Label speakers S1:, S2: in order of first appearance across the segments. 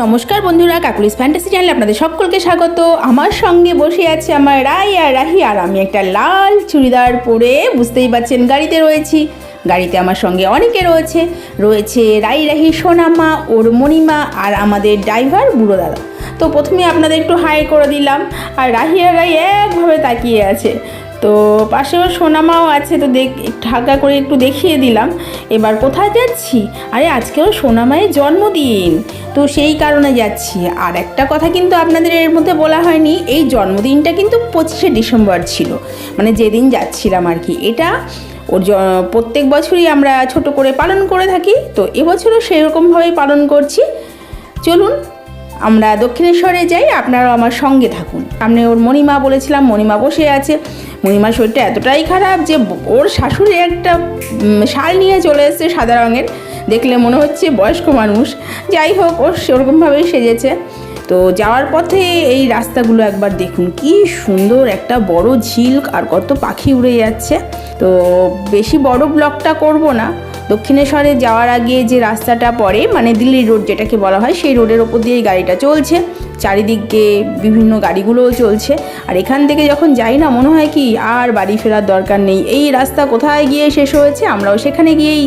S1: নমস্কার বন্ধুরা, Kokkalis fantasy চ্যানেলে আপনাদের সকলকে স্বাগত। আমার সঙ্গে বসে আছে আমার রাই আর রাহি, আর আমি একটা লাল চুড়িদার পরে বুঝতেই পারছেন গাড়িতে রয়েছি। গাড়িতে আমার সঙ্গে অনেকে রয়েছে। রয়েছে রাই, রাহি, সোনামা, ওর মণিমা আর আমাদের ড্রাইভার বুড়ো দাদা। তো প্রথমে আপনাদের একটু হাই করে দিলাম। আর রাহি আর রাই একভাবে তাকিয়ে আছে। তো পাশেও সোনামাও আছে, তো দেখ ঢাকা করে একটু দেখিয়ে দিলাম। এবার কোথায় যাচ্ছি? আরে আজকেও সোনামায়ের জন্মদিন। তো সেই কারণে যাচ্ছি। আর একটা কথা কিন্তু আপনাদের এর মধ্যে বলা হয়নি, এই জন্মদিনটা কিন্তু পঁচিশে ডিসেম্বর ছিল। মানে যেদিন যাচ্ছিলাম আর কি। এটা ওর প্রত্যেক বছরই আমরা ছোট করে পালন করে থাকি, তো এবছরও সেরকমভাবেই পালন করছি। চলুন আমরা দক্ষিণেশ্বরে যাই, আপনারাও আমার সঙ্গে থাকুন। সামনে ওর মণিমা বলেছিলাম, মণিমা বসে আছে। মণিমার শরীরটা এতটাই খারাপ যে ওর শাশুড়ি একটা শাল নিয়ে চলে এসেছে সাদা রঙের। দেখলে মনে হচ্ছে বয়স্ক মানুষ। যাই হোক ওর সেরকমভাবেই সেজেছে। তো যাওয়ার পথে এই রাস্তাগুলো একবার দেখুন। কি সুন্দর একটা বড় ঝিল আর কত পাখি উড়ে যাচ্ছে। তো বেশি বড় ব্লকটা করব না। দক্ষিণেশ্বরে যাওয়ার আগে যে রাস্তাটা পড়ে মানে দিল্লি রোড যেটাকে বলা হয়, সেই রোডের ওপর দিয়েই গাড়িটা চলছে। চারিদিকে বিভিন্ন গাড়িগুলোও চলছে। আর এখান থেকে যখন যাই না, মনে হয় কি আর বাড়ি ফেরার দরকার নেই। এই রাস্তা কোথায় গিয়ে শেষ হয়েছে, আমরাও সেখানে গিয়েই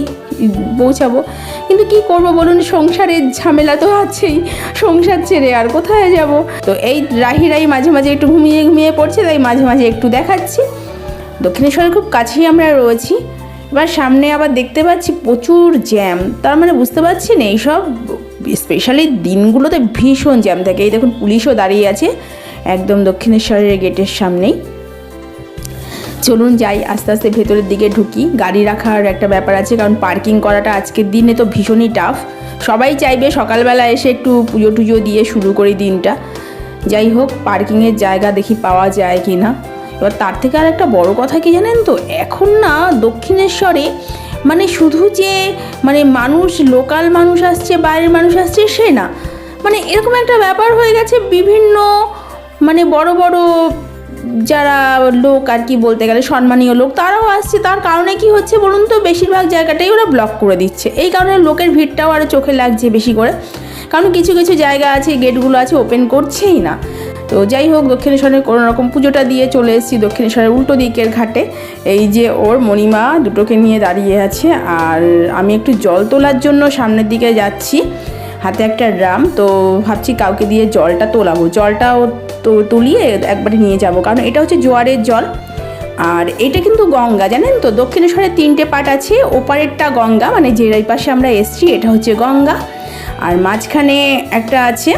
S1: পৌঁছাবো। কিন্তু কি করব বলুন, সংসারের ঝামেলা তো আছেই। সংসার ছেড়ে আর কোথায় যাব? তো এই রাহিরাই মাঝে মাঝে একটু ঘুমিয়ে ঘুমিয়ে পড়ছে, তাই মাঝে মাঝে একটু দেখাচ্ছি। দক্ষিণেশ্বরের খুব কাছেই আমরা রয়েছি। এবার সামনে আবার দেখতে পাচ্ছি প্রচুর জ্যাম। তার মানে বুঝতে পারছি না, এইসব স্পেশালি দিনগুলোতে ভীষণ জ্যাম থাকে। এই দেখুন, পুলিশও দাঁড়িয়ে আছে একদম দক্ষিণেশ্বরের গেটের সামনেই। চলুন যাই, আস্তে আস্তে ভেতরের দিকে ঢুকি। গাড়ি রাখার একটা ব্যাপার আছে, কারণ পার্কিং করাটা আজকের দিনে তো ভীষণই টাফ সবাই চাইবে সকালবেলা এসে একটু পুজো টুজো দিয়ে শুরু করি দিনটা। যাই হোক পার্কিংয়ের জায়গা দেখি পাওয়া যায় কি না এবার তার থেকে আর একটা বড় কথা কি জানেন তো? এখন না দক্ষিণেশ্বরে মানে শুধু যে মানে মানুষ, লোকাল মানুষ আসছে, বাইরের মানুষ আসছে, সে না। মানে এরকম একটা ব্যাপার হয়ে গেছে বিভিন্ন মানে বড় বড় যারা লোক আর কি বলতে গেলে সম্মানীয় লোক, তারাও আসছে। তার কারণে কি হচ্ছে বলুন তো, বেশিরভাগ জায়গাটাই ওরা ব্লক করে দিচ্ছে। এই কারণে লোকের ভিড়টাও আরও চোখে লাগছে বেশি করে। কারণ কিছু কিছু জায়গা আছে গেটগুলো আছে ওপেন করছেই না। তো যাই হোক, দক্ষিণেশ্বরের কোনো রকম পুজোটা দিয়ে চলে এসেছি দক্ষিণেশ্বরের উল্টো দিকের ঘাটে। এই যে ওর মণিমা দুটোকে নিয়ে দাঁড়িয়ে আছে আর আমি একটু জল তোলার জন্য সামনের দিকে যাচ্ছি। হাতে একটা ড্রাম, তো ভাবছি কাউকে দিয়ে জলটা তোলাবো। জলটাও তো তুলিয়ে একবারে নিয়ে যাব, কারণ এটা হচ্ছে জোয়ারের জল। আর এটা কিন্তু গঙ্গা, জানেন তো? দক্ষিণেশ্বরের তিনটে পাট আছে, ওপারেরটা গঙ্গা মানে যে পাশে আমরা এসছি, এটা হচ্ছে গঙ্গা। আর মাঝখানে একটা আছে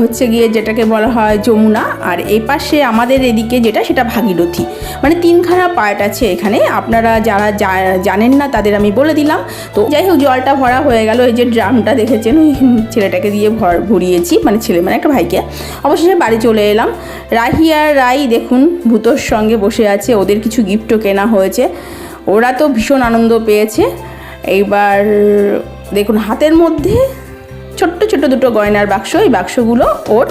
S1: হচ্ছে গিয়ে যেটাকে বলা হয় যমুনা, আর এই পাশে আমাদের এদিকে যেটা সেটা ভাগীরথী। মানে তিনখানা পার্ট আছে এখানে, আপনারা যারা জানেন না তাদের আমি বলে দিলাম। তো যাই হোক, জলটা ভরা হয়ে গেল, এই যে ড্রামটা দেখেছেন, ওই ছেলেটাকে দিয়ে ভর, ভরিয়েছি মানে ছেলে মানে একটা ভাইকে। অবশেষে বাড়ি চলে এলাম। রাহি আর রাই দেখুন, ভূতর সঙ্গে বসে আছে, ওদের কিছু গিফটও কেনা হয়েছে। ওরা তো ভীষণ আনন্দ পেয়েছে। এইবার দেখুন, হাতের মধ্যে ছোট্ট ছোট্ট দুটো গয়নার বাক্স, এই বাক্সগুলো ওর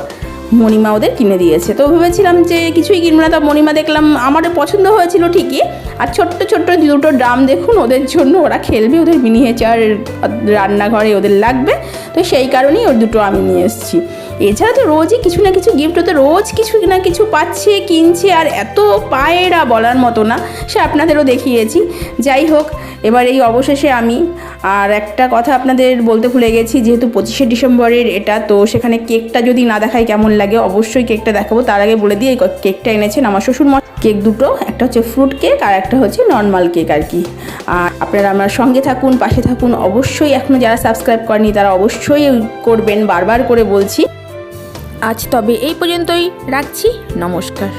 S1: মণিমা ওদের কিনে দিয়েছে। তো ভেবেছিলাম যে কিছুই কিনবো না, তা মণিমা দেখলাম আমার পছন্দ হয়েছিল ঠিকই। আর ছোট্ট ছোট্ট দুটো ড্রাম দেখুন, ওদের জন্য ওরা খেলবে, ওদের মিনিয়েচার রান্নাঘরে ওদের লাগবে। তো সেই কারণেই ওর দুটো আমি নিয়ে এসেছি। এছাড়া তো রোজই কিছু না কিছু গিফট তো রোজ কিছু না কিছু পাচ্ছে, কিনছে আর এত পায়রা বলার মতো না, সে আপনাদেরও দেখিয়েছি। যাই হোক, এবার এই অবশেষে আমি, আর একটা কথা আপনাদের বলতে ভুলে গেছি, যেহেতু পঁচিশে ডিসেম্বরের এটা, তো সেখানে কেকটা যদি না দেখায় কেমন লাগে, অবশ্যই কেকটা দেখাবো। তার আগে বলে দিয়ে কেকটা এনেছেন আমার শ্বশুর কেক দুটো, একটা হচ্ছে ফ্রুট কেক আর একটা হচ্ছে নর্মাল কেক আর কি। আর আপনারা আমার সঙ্গে থাকুন, পাশে থাকুন। অবশ্যই এখনও যারা সাবস্ক্রাইব করেনি তারা অবশ্যই করবেন, বারবার করে বলছি। আজ তবে এই পর্যন্তই রাখছি নমস্কার।